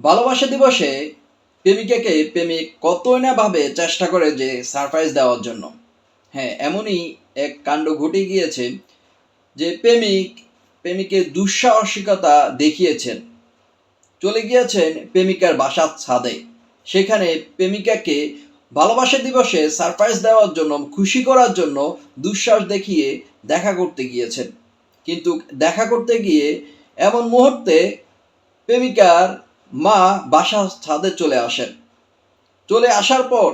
ভালোবাসা দিবসে প্রেমিকাকে প্রেমিক কতই না ভাবে চেষ্টা করে যে সারপ্রাইজ দেওয়ার জন্য। হ্যাঁ এমনই এক কাণ্ড ঘটে গিয়েছে যে প্রেমিক, প্রেমিকের দুঃসাহসিকতা দেখিয়েছেন। চলে গিয়েছেন প্রেমিকার বাসার ছাদে। সেখানে প্রেমিকাকে ভালোবাসা দিবসে সারপ্রাইজ দেওয়ার জন্য, খুশি করার জন্য দুঃসাহস দেখিয়ে দেখা করতে গিয়েছেন। কিন্তু দেখা করতে গিয়ে এমন মুহূর্তে প্রেমিকার মা বাসার ছাদে চলে আসেন। চলে আসার পর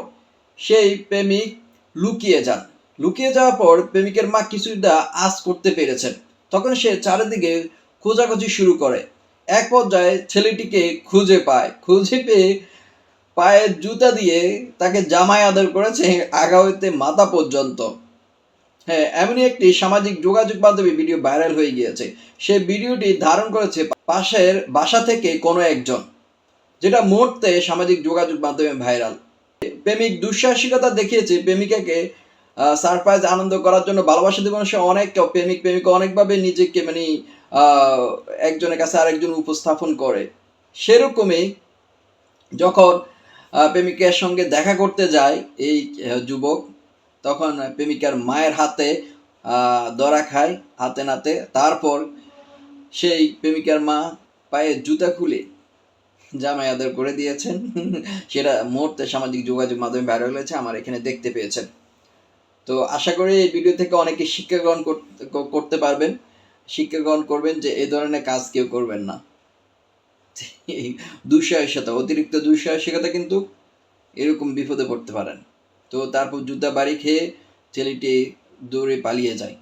সেই প্রেমিক লুকিয়ে যান। লুকিয়ে যাওয়ার পর প্রেমিকের মা কিছুটা আজ করতে পেরেছেন। তখন সে চারিদিকে খোঁজাখুঁজি শুরু করে। এক পর্যায়ে ছেলেটিকে খুঁজে পায়। খুঁজে পেয়ে পায়ের জুতা দিয়ে তাকে জামাই আদর করেছে আগা হইতে মাথা পর্যন্ত। হ্যাঁ এমনই একটি সামাজিক যোগাযোগ মাধ্যমে ভিডিও ভাইরাল হয়ে গিয়েছে। সে ভিডিওটি ধারণ করেছে পাশের বাসা থেকে কোনো একজন, যেটা মুহূর্তে সামাজিক যোগাযোগ মাধ্যমে ভাইরাল। প্রেমিক দুঃসাহসিকতা দেখিয়েছে প্রেমিকাকে সারপ্রাইজ আনন্দ করার জন্য ভালোবাসা দিবসে অনেক প্রেমিক, প্রেমিকা অনেকভাবে নিজেকে মানে একজনের কাছে আরেকজন উপস্থাপন করে। সেরকমই যখন প্রেমিকার সঙ্গে দেখা করতে যায় এই যুবক, তখন প্রেমিকার মায়ের হাতে ধরা খায় হাতে নাতে। তারপর সেই প্রেমিকার মা পায়ে জুতা খুলে জামাই আদর করে দিয়েছেন। সেটা মুহূর্তে সামাজিক যোগাযোগ মাধ্যমে ভাইরাল হয়েছে, আমার এখানে দেখতে পেয়েছেন। তো আশা করি এই ভিডিও থেকে অনেকে শিক্ষা গ্রহণ করতে- পারবেন। শিক্ষা গ্রহণ করবেন যে এই ধরনের কাজ কেউ করবেন না। দুঃসাহসিকতা, অতিরিক্ত দুঃসাহসিকতা কিন্তু এরকম বিপদে পড়তে পারেন। তো তারপর জুতা বাড়ি খেয়ে ছেলেটি দৌড়ে পালিয়ে যায়।